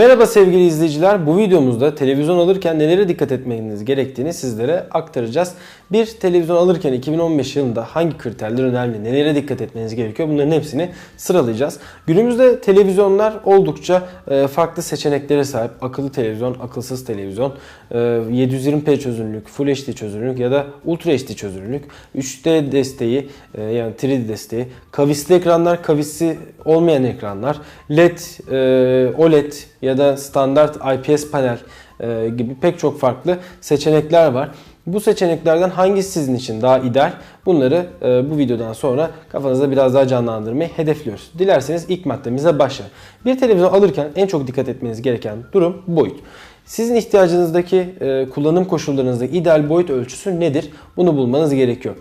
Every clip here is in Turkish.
Merhaba sevgili izleyiciler. Bu videomuzda televizyon alırken nelere dikkat etmeniz gerektiğini sizlere aktaracağız. Bir televizyon alırken 2015 yılında hangi kriterler önemli, nelere dikkat etmeniz gerekiyor bunların hepsini sıralayacağız. Günümüzde televizyonlar oldukça e, farklı seçeneklere sahip. Akıllı televizyon, akılsız televizyon, 720p e, çözünürlük, Full HD çözünürlük ya da Ultra HD çözünürlük, 3D desteği e, yani 3D desteği, kavisli ekranlar, kavisi olmayan ekranlar, LED, OLED ya da standart IPS panel e, gibi pek çok farklı seçenekler var. Bu seçeneklerden hangisi sizin için daha ideal? Bunları e, bu videodan sonra kafanızda biraz daha canlandırmayı hedefliyoruz. Dilerseniz ilk maddemize başlayalım. Bir televizyon alırken en çok dikkat etmeniz gereken durum boyut. Sizin ihtiyacınızdaki e, kullanım koşullarınızdaki ideal boyut ölçüsü nedir? Bunu bulmanız gerekiyor.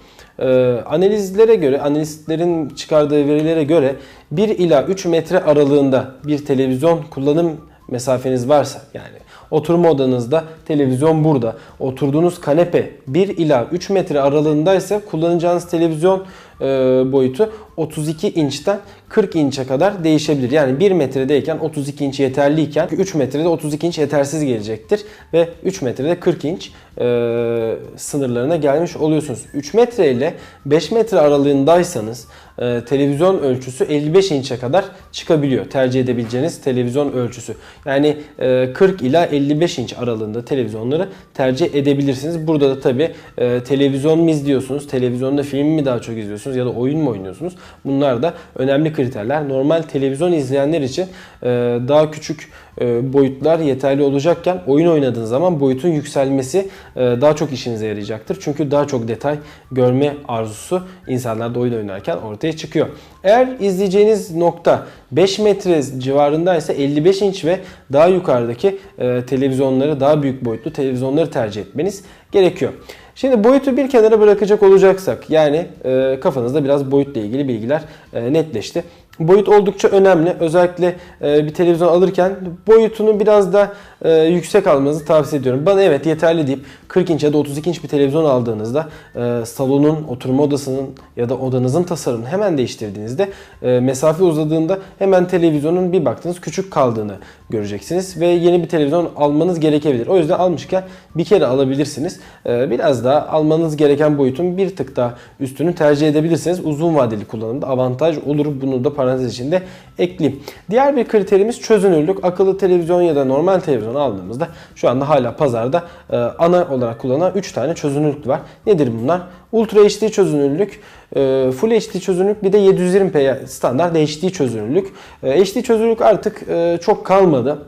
Analizlere göre, analistlerin çıkardığı verilere göre 1 ila 3 metre aralığında bir televizyon kullanım mesafeniz varsa yani oturma odanızda televizyon burada. Oturduğunuz kanepe 1 ila 3 metre aralığındaysa kullanacağınız televizyon e, boyutu 32 inçten 40 inçe kadar değişebilir. Yani 1 metredeyken 32 inç yeterliyken 3 metrede 32 inç yetersiz gelecektir. Ve 3 metrede 40 inç e, sınırlarına gelmiş oluyorsunuz. 3 metre ile 5 metre aralığındaysanız e, televizyon ölçüsü 55 inçe kadar çıkabiliyor. Tercih edebileceğiniz televizyon ölçüsü. Yani e, 40 ila 55 inç aralığında televizyonları tercih edebilirsiniz. Burada da tabi e, televizyon mu izliyorsunuz, televizyonda film mi daha çok izliyorsunuz ya da oyun mu oynuyorsunuz? Bunlar da önemli kriterler. Normal televizyon izleyenler için e, daha küçük e, boyutlar yeterli olacakken oyun oynadığınız zaman boyutun yükselmesi e, daha çok işinize yarayacaktır. Çünkü daha çok detay görme arzusu insanlarda oyun oynarken ortaya çıkıyor. Eğer izleyeceğiniz nokta 5 metre civarındaysa 55 inç ve daha yukarıdaki televizyonları daha büyük boyutlu televizyonları tercih etmeniz gerekiyor. Şimdi boyutu bir kenara bırakacak olacaksak yani e, kafanızda biraz boyutla ilgili bilgiler e, netleşti. Boyut oldukça önemli. Özellikle e, bir televizyon alırken boyutunu biraz da e, yüksek almanızı tavsiye ediyorum. Bana evet yeterli deyip 40 inç ya da 32 inç bir televizyon aldığınızda e, salonun, oturma odasının ya da odanızın tasarımını hemen değiştirdiğinizde mesafe uzadığında hemen televizyonun bir baktığınız küçük kaldığını göreceksiniz ve yeni bir televizyon almanız gerekebilir. O yüzden almışken bir kere alabilirsiniz. Biraz daha almanız gereken boyutun bir tık daha üstünü tercih edebilirsiniz. Uzun vadeli kullanımda avantaj olur. Bunu da parantez içinde ekleyeyim. Diğer bir kriterimiz çözünürlük. Akıllı televizyon ya da normal televizyon aldığımızda şu anda hala pazarda e, ana olarak kullanılan 3 tane çözünürlük var. Nedir bunlar? Ultra HD çözünürlük, e, Full HD çözünürlük bir de 720p standart HD çözünürlük. E, HD çözünürlük artık e, çok kalmadı.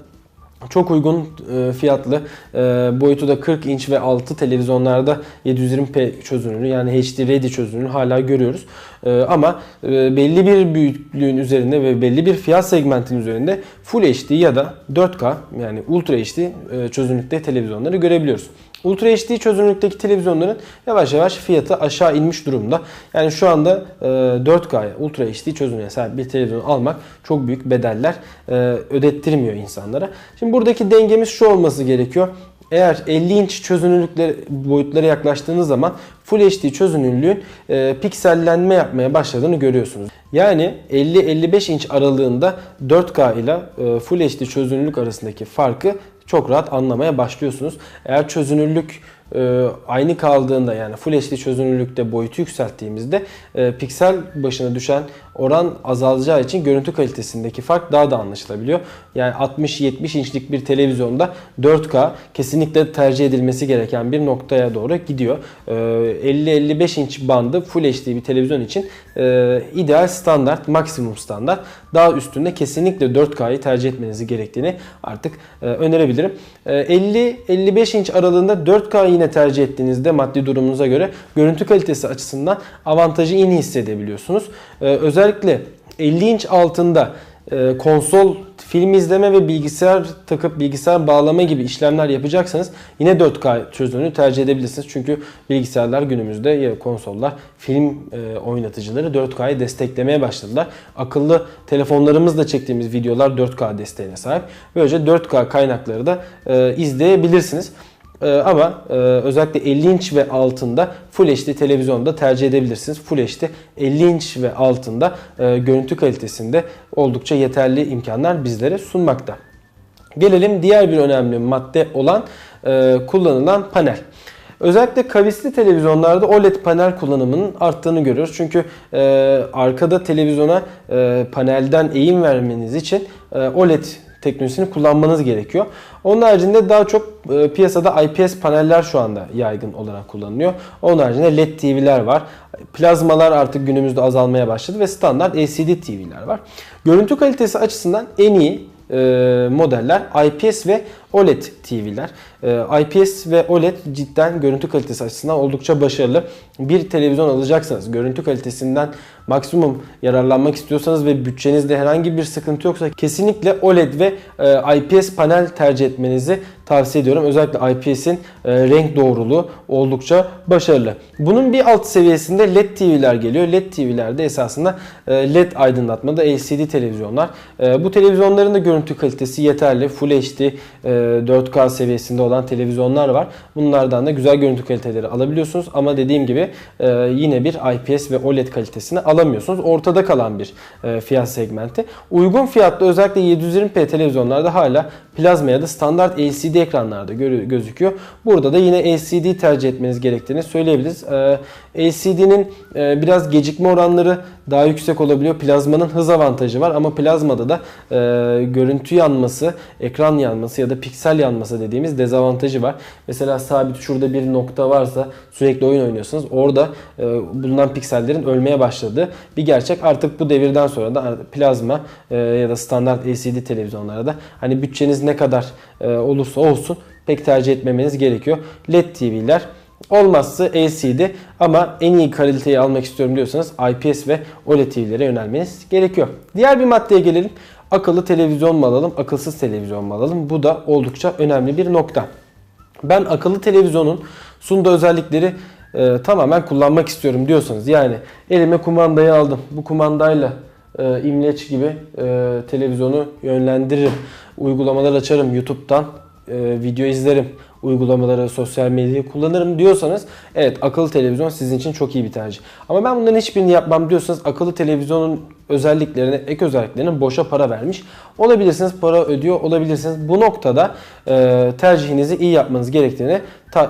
Çok uygun fiyatlı boyutu da 40 inç ve altı televizyonlarda 720p çözünürlüğü yani HD Ready çözünürlüğü hala görüyoruz. Ama belli bir büyüklüğün üzerinde ve belli bir fiyat segmentin üzerinde Full HD ya da 4K yani Ultra HD çözünürlükte televizyonları görebiliyoruz. Ultra HD çözünürlükteki televizyonların yavaş yavaş fiyatı aşağı inmiş durumda. Yani şu anda 4K e, Ultra HD çözünürlüğe sahip bir televizyon almak çok büyük bedeller e, ödettirmiyor insanlara. Şimdi buradaki dengemiz şu olması gerekiyor. Eğer 50 inç çözünürlükler boyutlara yaklaştığınız zaman Full HD çözünürlüğün e, piksellenme yapmaya başladığını görüyorsunuz. Yani 50-55 inç aralığında 4K ile e, Full HD çözünürlük arasındaki farkı çok rahat anlamaya başlıyorsunuz. Eğer çözünürlük e, aynı kaldığında yani Full HD çözünürlükte boyutu yükselttiğimizde e, piksel başına düşen oran azalacağı için görüntü kalitesindeki fark daha da anlaşılabiliyor. Yani 60-70 inçlik bir televizyonda 4K kesinlikle tercih edilmesi gereken bir noktaya doğru gidiyor. E, 50-55 inç bandı Full HD bir televizyon için e, ideal standart, maksimum standart. Daha üstünde kesinlikle 4K'yı tercih etmenizi gerektiğini artık e, önerebilirim. E, 50-55 inç aralığında 4K yine tercih ettiğinizde maddi durumunuza göre görüntü kalitesi açısından avantajı yine hissedebiliyorsunuz. Ee, özellikle 50 inç altında e, konsol film izleme ve bilgisayar takıp bilgisayar bağlama gibi işlemler yapacaksanız yine 4K çözünürlüğü tercih edebilirsiniz. Çünkü bilgisayarlar günümüzde ya konsollar film e, oynatıcıları 4K'yı desteklemeye başladılar. Akıllı telefonlarımızla çektiğimiz videolar 4K desteğine sahip. Böylece 4K kaynakları da e, izleyebilirsiniz. Ee, ama e, özellikle 50 inç ve altında Full HD televizyonda tercih edebilirsiniz. Full HD 50 inç ve altında e, görüntü kalitesinde oldukça yeterli imkanlar bizlere sunmakta. Gelelim diğer bir önemli madde olan e, kullanılan panel. Özellikle kavisli televizyonlarda OLED panel kullanımının arttığını görüyoruz. Çünkü e, arkada televizyona e, panelden eğim vermeniz için e, OLED teknolojisini kullanmanız gerekiyor. Onun haricinde daha çok e, piyasada IPS paneller şu anda yaygın olarak kullanılıyor. Onun haricinde LED TV'ler var. Plazmalar artık günümüzde azalmaya başladı ve standart LCD TV'ler var. Görüntü kalitesi açısından en iyi e, modeller IPS ve OLED TV'ler. E, IPS ve OLED cidden görüntü kalitesi açısından oldukça başarılı. Bir televizyon alacaksanız görüntü kalitesinden maksimum yararlanmak istiyorsanız ve bütçenizde herhangi bir sıkıntı yoksa kesinlikle OLED ve e, IPS panel tercih etmenizi tavsiye ediyorum. Özellikle IPS'in e, renk doğruluğu oldukça başarılı. Bunun bir alt seviyesinde LED TV'ler geliyor. LED TV'lerde esasında e, LED aydınlatmada LCD televizyonlar. Bu televizyonların da görüntü kalitesi yeterli. Full HD, 4K seviyesinde olan televizyonlar var. Bunlardan da güzel görüntü kaliteleri alabiliyorsunuz. Ama dediğim gibi e, yine bir IPS ve OLED kalitesini alamıyorsunuz. Ortada kalan bir e, fiyat segmenti. Uygun fiyatlı özellikle 720p televizyonlarda hala plazma ya da standart LCD ekranlarda gözüküyor. Burada da yine LCD tercih etmeniz gerektiğini söyleyebiliriz. Ee, LCD'nin e, biraz gecikme oranları daha yüksek olabiliyor. Plazmanın hız avantajı var ama plazmada da e, görüntü yanması, ekran yanması ya da piksel yanması dediğimiz dezavantajı var. Mesela sabit şurada bir nokta varsa sürekli oyun oynuyorsunuz. Orada e, bulunan piksellerin ölmeye başladığı bir gerçek. Artık bu devirden sonra da plazma e, ya da standart LCD televizyonlarda da hani bütçeniz ne kadar e, olursa olsun pek tercih etmemeniz gerekiyor. LED TV'ler Olmazsa LCD ama en iyi kaliteyi almak istiyorum diyorsanız IPS ve OLED TV'lere yönelmeniz gerekiyor. Diğer bir maddeye gelelim. Akıllı televizyon mu alalım, akılsız televizyon mu alalım? Bu da oldukça önemli bir nokta. Ben akıllı televizyonun sunduğu özellikleri e, tamamen kullanmak istiyorum diyorsanız yani elime kumandayı aldım. Bu kumandayla e, imleç gibi e, televizyonu yönlendiririm. Uygulamalar açarım YouTube'dan e, video izlerim uygulamaları, sosyal medyayı kullanırım diyorsanız evet akıllı televizyon sizin için çok iyi bir tercih. Ama ben bunların hiçbirini yapmam diyorsanız akıllı televizyonun özelliklerine, ek özelliklerine boşa para vermiş olabilirsiniz. Para ödüyor olabilirsiniz. Bu noktada e, tercihinizi iyi yapmanız gerektiğini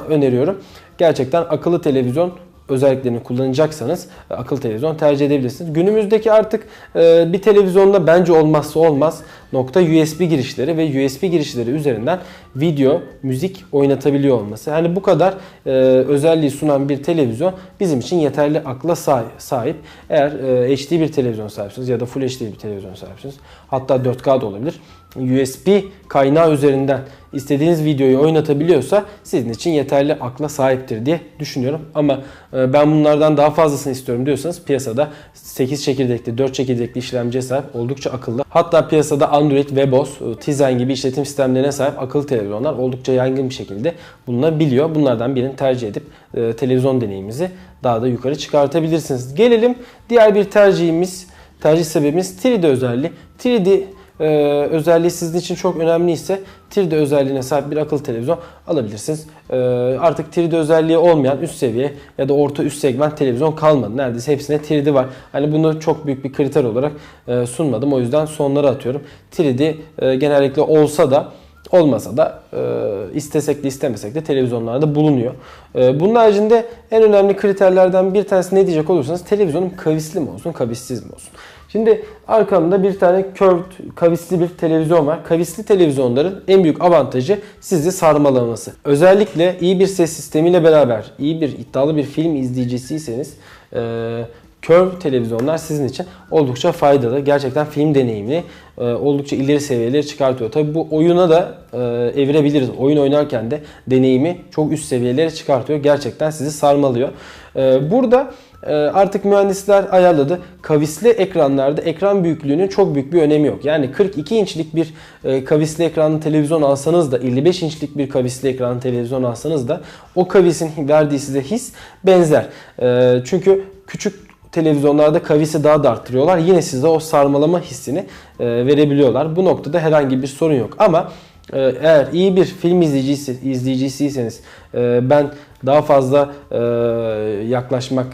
öneriyorum. Gerçekten akıllı televizyon özelliklerini kullanacaksanız e, akıllı televizyon tercih edebilirsiniz. Günümüzdeki artık e, bir televizyonda bence olmazsa olmaz nokta USB girişleri ve USB girişleri üzerinden video, müzik oynatabiliyor olması. Yani bu kadar e, özelliği sunan bir televizyon bizim için yeterli akla sahip. Eğer HD bir televizyon sahipsiniz ya da Full HD bir televizyon sahipsiniz hatta 4K da olabilir. USB kaynağı üzerinden istediğiniz videoyu oynatabiliyorsa sizin için yeterli akla sahiptir diye düşünüyorum. Ama e, ben bunlardan daha fazlasını istiyorum diyorsanız piyasada 8 çekirdekli, 4 çekirdekli işlemciye sahip oldukça akıllı. Hatta piyasada Android, WebOS, e, Tizen gibi işletim sistemlerine sahip akıllı televizyonlar oldukça yaygın bir şekilde bulunabiliyor. Bunlardan birini tercih edip e, televizyon deneyimimizi daha da yukarı çıkartabilirsiniz. Gelelim diğer bir tercihimiz, tercih sebebimiz 3D özelliği. 3D e, özelliği sizin için çok önemli ise 3D özelliğine sahip bir akıllı televizyon alabilirsiniz. E, artık 3D özelliği olmayan üst seviye ya da orta üst segment televizyon kalmadı. Neredeyse hepsine 3D var. Hani bunu çok büyük bir kriter olarak e, sunmadım. O yüzden sonlara atıyorum. 3D e, genellikle olsa da olmasa da e, istesek de istemesek de televizyonlarda bulunuyor. E, bunun haricinde en önemli kriterlerden bir tanesi ne diyecek olursanız televizyonun kavisli mi olsun, kavissiz mi olsun? Şimdi arkamda bir tane curved, kavisli bir televizyon var. Kavisli televizyonların en büyük avantajı sizi sarmalaması. Özellikle iyi bir ses sistemiyle beraber iyi bir iddialı bir film izleyicisiyseniz e, curve televizyonlar sizin için oldukça faydalı. Gerçekten film deneyimini e, oldukça ileri seviyelere çıkartıyor. Tabi bu oyuna da e, evirebiliriz. Oyun oynarken de deneyimi çok üst seviyelere çıkartıyor. Gerçekten sizi sarmalıyor. E, burada artık mühendisler ayarladı. Kavisli ekranlarda ekran büyüklüğünün çok büyük bir önemi yok. Yani 42 inçlik bir e, kavisli ekranlı televizyon alsanız da 55 inçlik bir kavisli ekranlı televizyon alsanız da o kavisin verdiği size his benzer. Ee, çünkü küçük televizyonlarda kavisi daha da arttırıyorlar. Yine size o sarmalama hissini e, verebiliyorlar. Bu noktada herhangi bir sorun yok. Ama e, eğer iyi bir film izleyicisi, izleyicisiyseniz ben daha fazla yaklaşmak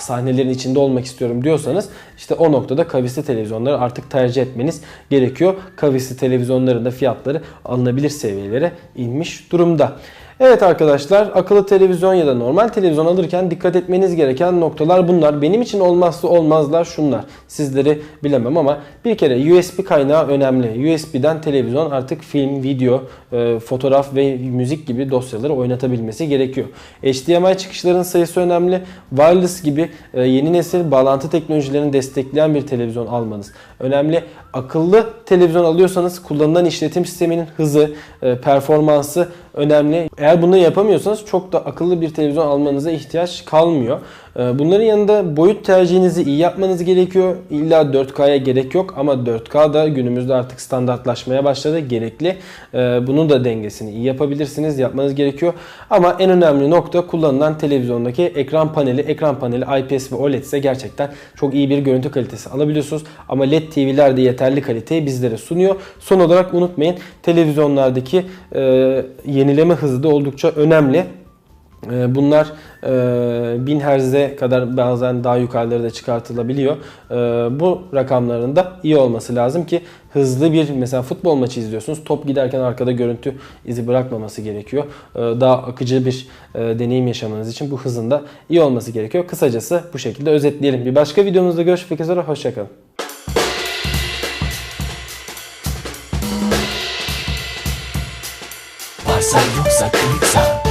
sahnelerin içinde olmak istiyorum diyorsanız işte o noktada kavisli televizyonları artık tercih etmeniz gerekiyor. Kavisli televizyonların da fiyatları alınabilir seviyelere inmiş durumda. Evet arkadaşlar akıllı televizyon ya da normal televizyon alırken dikkat etmeniz gereken noktalar bunlar. Benim için olmazsa olmazlar şunlar. Sizleri bilemem ama bir kere USB kaynağı önemli. USB'den televizyon artık film, video, e, fotoğraf ve müzik gibi dosyaları oynatabilmesi gerekiyor. HDMI çıkışların sayısı önemli. Wireless gibi e, yeni nesil bağlantı teknolojilerini destekleyen bir televizyon almanız önemli. Akıllı televizyon alıyorsanız kullanılan işletim sisteminin hızı, e, performansı önemli. Eğer bunu yapamıyorsanız çok da akıllı bir televizyon almanıza ihtiyaç kalmıyor. E, Bunların yanında boyut tercihinizi iyi yapmanız gerekiyor. İlla 4K'ya gerek yok ama 4K da günümüzde artık standartlaşmaya başladı. Gerekli. E, Bunun da dengesini iyi yapabilirsiniz. Yapmanız gerekiyor. Ama en önemli nokta kullanılan televizyondaki ekran paneli. Ekran paneli IPS ve OLED ise gerçekten çok iyi bir görüntü kalitesi alabiliyorsunuz. Ama LED TV'ler de yeterli kaliteyi bizlere sunuyor. Son olarak unutmayın televizyonlardaki e, yenileme hızı da oldukça önemli. E, Bunlar e, 1000 Hz'e kadar bazen daha yukarılara da çıkartılabiliyor. E, Bu rakamların da iyi olması lazım ki hızlı bir mesela futbol maçı izliyorsunuz. Top giderken arkada görüntü izi bırakmaması gerekiyor. E, Daha akıcı bir e, deneyim yaşamanız için bu hızın da iyi olması gerekiyor. Kısacası bu şekilde özetleyelim. Bir başka videomuzda görüşmek üzere. Hoşçakalın. Varsa yoksa kayıpsa